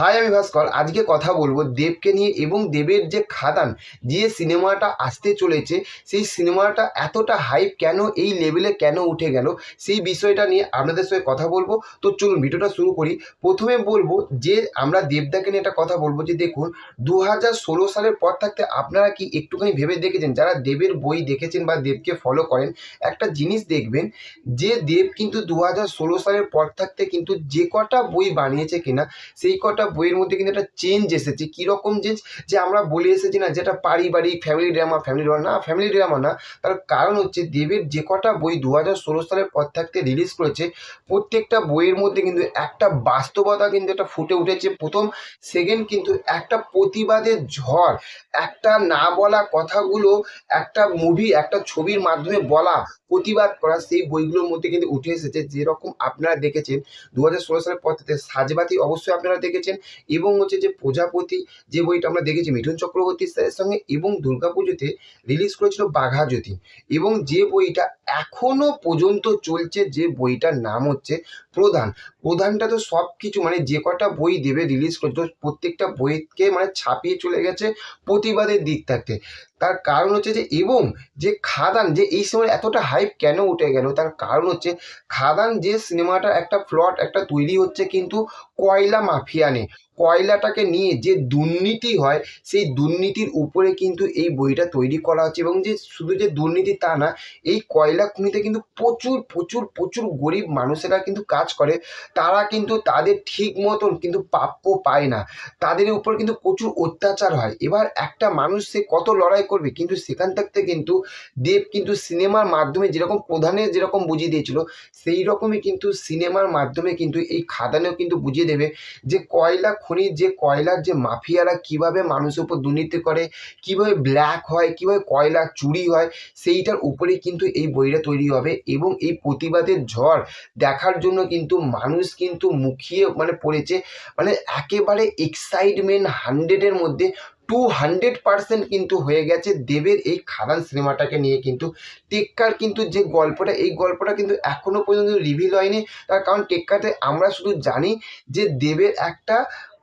High আমি ভাস্কর, আজকে কথা বলব দেবকে নিয়ে এবং দেবের যে খাদান, যে সিনেমাটা আসতে চলেছে, সেই সিনেমাটা এতটা হাইপ কেন, এই লেভেলে কেন উঠে গেল, সেই বিষয়টা নিয়ে আপনাদের সঙ্গে কথা বলব। তো চলুন ভিডিওটা শুরু করি। প্রথমে বলব যে আমরা দেবদাকে নিয়ে একটা কথা বলব যে দেখুন দু হাজার ষোলো সালের পর থাকতে আপনারা কি একটুখানি ভেবে দেখেছেন? যারা দেবের বই দেখেছেন বা দেবকে ফলো করেন, একটা জিনিস দেখবেন যে দেব কিন্তু দু হাজার ষোলো সালের পর থাকতে কিন্তু যে কটা বই বানিয়েছে কিনা, সেই কটা বইয়ের মধ্যে কিন্তু একটা চেঞ্জ এসেছে। কীরকম চেঞ্জ যে আমরা বলে এসেছি না যেটা পারিবারিক ফ্যামিলি ড্রামা ফ্যামিলি ড্রামা না ফ্যামিলি ড্রামা না। তার কারণ হচ্ছে দেবের যে কটা বই দু হাজার ষোলো সালের পর থাকতে রিলিজ করেছে, প্রত্যেকটা বইয়ের মধ্যে কিন্তু একটা বাস্তবতা কিন্তু একটা ফুটে উঠেছে। প্রথম সেকেন্ড কিন্তু একটা প্রতিবাদের ঝড়, একটা না বলা কথাগুলো, একটা মুভি একটা ছবির মাধ্যমে বলা, প্রতিবাদ করা সেই বইগুলোর মধ্যে কিন্তু উঠে এসেছে। যেরকম আপনারা দেখেছেন দু হাজার ষোলো সালের পর থেকে সাজবাতি অবশ্যই আপনারা দেখেছেন। এবং হচ্ছে যে প্রজাপতি যে বইটা আমরা দেখেছি, মিঠুন চক্রবর্তী স্যারের সঙ্গে এবং দুর্গাপুজোতে রিলিজ করেছিল বাঘাজ্যোতি এবং যে বইটা এখনও পর্যন্ত চলছে, যে বইটার নাম হচ্ছে প্রধান। প্রধানটা তো সব কিছু মানে যে কটা বই দেবে রিলিজ করতো প্রত্যেকটা বইকে মানে ছাপিয়ে চলে গেছে প্রতিবাদের দিক থাকতে। তার কারণ হচ্ছে যে, এবং যে খাদান, যে এই সময় এতটা হাইপ কেন উঠে গেল? তার কারণ হচ্ছে খাদান যে সিনেমাটা একটা ফ্লট একটা তৈরি হচ্ছে কিন্তু কয়লা মাফিয়া নিয়ে। কয়লাটাকে নিয়ে যে দুর্নীতি হয়, সেই দুর্নীতির উপরে কিন্তু এই বইটা তৈরি করা হচ্ছে এবং যে শুধু যে দুর্নীতি তা না, এই কয়লা খনিতে কিন্তু প্রচুর প্রচুর প্রচুর গরিব মানুষেরা কিন্তু কাজ করে। তারা কিন্তু তাদের ঠিক মতন কিন্তু প্রাপ্য পায় না। তাদের উপর কিন্তু প্রচুর অত্যাচার হয়। এবার একটা মানুষ সে কত লড়াই করবে, কিন্তু সেখান থাকতে কিন্তু দেব কিন্তু সিনেমার মাধ্যমে যেরকম প্রধানের যেরকম বুঝিয়ে দিয়েছিল, সেই রকমই কিন্তু সিনেমার মাধ্যমে কিন্তু এই খাদানেও কিন্তু বুঝিয়ে দেবে যে কয়লা খনির যে কয়লার যে মাফিয়ারা কীভাবে মানুষের উপর দুর্নীতি করে, কীভাবে ব্ল্যাক হয়, কীভাবে কয়লা চুরি হয়, সেইটার উপরেই কিন্তু এই বইটা তৈরি হবে এবং এই প্রতিবাদের ঝড় দেখার জন্য কিন্তু মানুষ কিন্তু মুখিয়ে মানে পড়েছে। মানে একেবারে এক্সাইটমেন্ট হান্ড্রেডের মধ্যে টু হান্ড্রেড পার্সেন্ট কিন্তু হয়ে গেছে দেবের এই খাদান সিনেমাটাকে নিয়ে কিন্তু। টেক্কার কিন্তু যে গল্পটা, এই গল্পটা কিন্তু এখনও পর্যন্ত রিভিল হয়নি। তার কারণ টেক্কাতে আমরা শুধু জানি যে দেবের একটা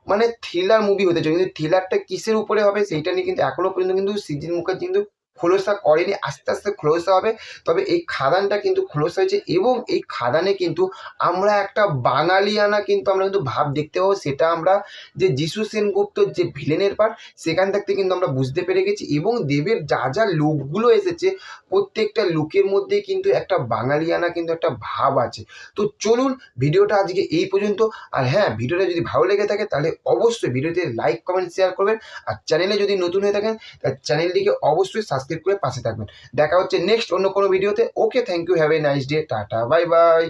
মানে থ্রিলার মুভি হতে চলেছে। কিন্তু থ্রিলারটা কিসের উপরে হবে, সেইটা নিয়ে কিন্তু এখনও পর্যন্ত কিন্তু সিজিন মুখার্জি কিন্তু খোলসা করেনি, আস্তে আস্তে খোলসা হবে। তবে এই খাদানটা কিন্তু খোলসা হয়েছে এবং এই খাদানে কিন্তু আমরা একটা বাঙালিয়ানা কিন্তু আমরা কিন্তু ভাব দেখতে পাবো। সেটা আমরা যে যিশু সেনগুপ্তর যে ভিলেনের পার্ট সেখান থাকতে কিন্তু আমরা বুঝতে পেরে গেছি এবং দেবের যা যা লোকগুলো এসেছে, প্রত্যেকটা লোকের মধ্যে কিন্তু একটা বাঙালিয়ানা কিন্তু একটা ভাব আছে। তো চলুন ভিডিওটা আজকে এই পর্যন্ত। আর হ্যাঁ ভিডিওটা যদি ভালো লেগে থাকে তাহলে অবশ্যই ভিডিওতে লাইক কমেন্ট শেয়ার করবেন। আর চ্যানেলে যদি নতুন হয়ে থাকেন, তাহলে চ্যানেলটিকে অবশ্যই সাবস্ক্রাইব করে পাশে থাকবেন। দেখা হচ্ছে নেক্সট অন্য কোনো ভিডিওতে okay thank you have a nice day tata bye bye